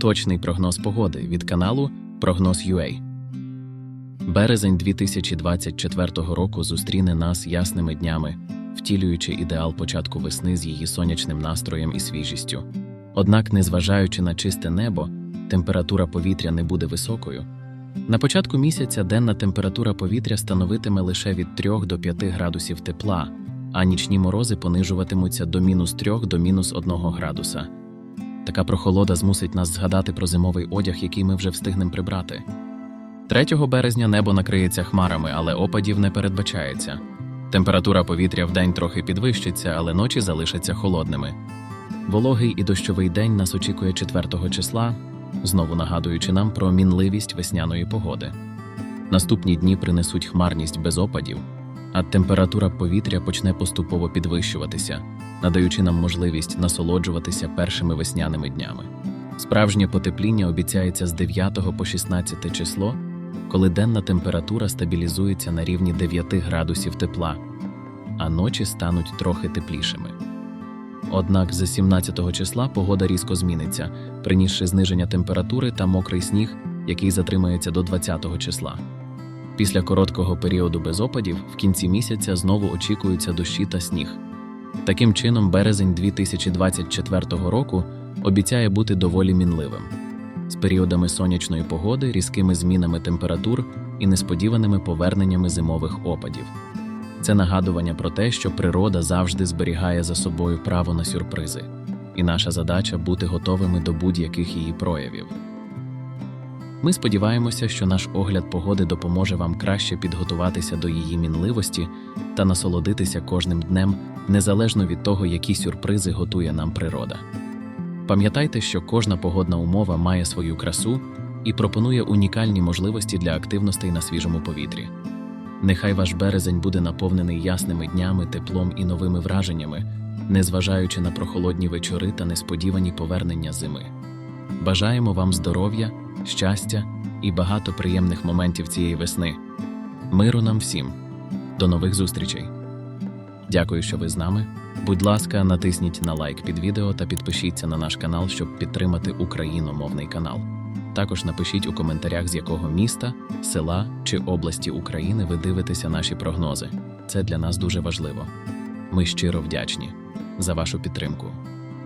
Точний прогноз погоди від каналу Прогноз.ua. Березень 2024 року зустріне нас ясними днями, втілюючи ідеал початку весни з її сонячним настроєм і свіжістю. Однак, незважаючи на чисте небо, температура повітря не буде високою. На початку місяця денна температура повітря становитиме лише від 3 до 5 градусів тепла, а нічні морози понижуватимуться до мінус 3 до мінус 1 градуса. Така прохолода змусить нас згадати про зимовий одяг, який ми вже встигнемо прибрати. 3 березня небо накриється хмарами, але опадів не передбачається. Температура повітря вдень трохи підвищиться, але ночі залишаться холодними. Вологий і дощовий день нас очікує 4 числа, знову нагадуючи нам про мінливість весняної погоди. Наступні дні принесуть хмарність без опадів, а температура повітря почне поступово підвищуватися, надаючи нам можливість насолоджуватися першими весняними днями. Справжнє потепління обіцяється з 9 по 16 число, коли денна температура стабілізується на рівні 9 градусів тепла, а ночі стануть трохи теплішими. Однак з 17 числа погода різко зміниться, принісши зниження температури та мокрий сніг, який затримається до 20 числа. Після короткого періоду без опадів в кінці місяця знову очікуються дощі та сніг. Таким чином, березень 2024 року обіцяє бути доволі мінливим, з періодами сонячної погоди, різкими змінами температур і несподіваними поверненнями зимових опадів. Це нагадування про те, що природа завжди зберігає за собою право на сюрпризи, і наша задача бути готовими до будь-яких її проявів. Ми сподіваємося, що наш огляд погоди допоможе вам краще підготуватися до її мінливості та насолодитися кожним днем, незалежно від того, які сюрпризи готує нам природа. Пам'ятайте, що кожна погодна умова має свою красу і пропонує унікальні можливості для активностей на свіжому повітрі. Нехай ваш березень буде наповнений ясними днями, теплом і новими враженнями, незважаючи на прохолодні вечори та несподівані повернення зими. Бажаємо вам здоров'я, щастя і багато приємних моментів цієї весни. Миру нам всім. До нових зустрічей. Дякую, що ви з нами. Будь ласка, натисніть на лайк під відео та підпишіться на наш канал, щоб підтримати україномовний канал. Також напишіть у коментарях, з якого міста, села чи області України ви дивитеся наші прогнози. Це для нас дуже важливо. Ми щиро вдячні за вашу підтримку.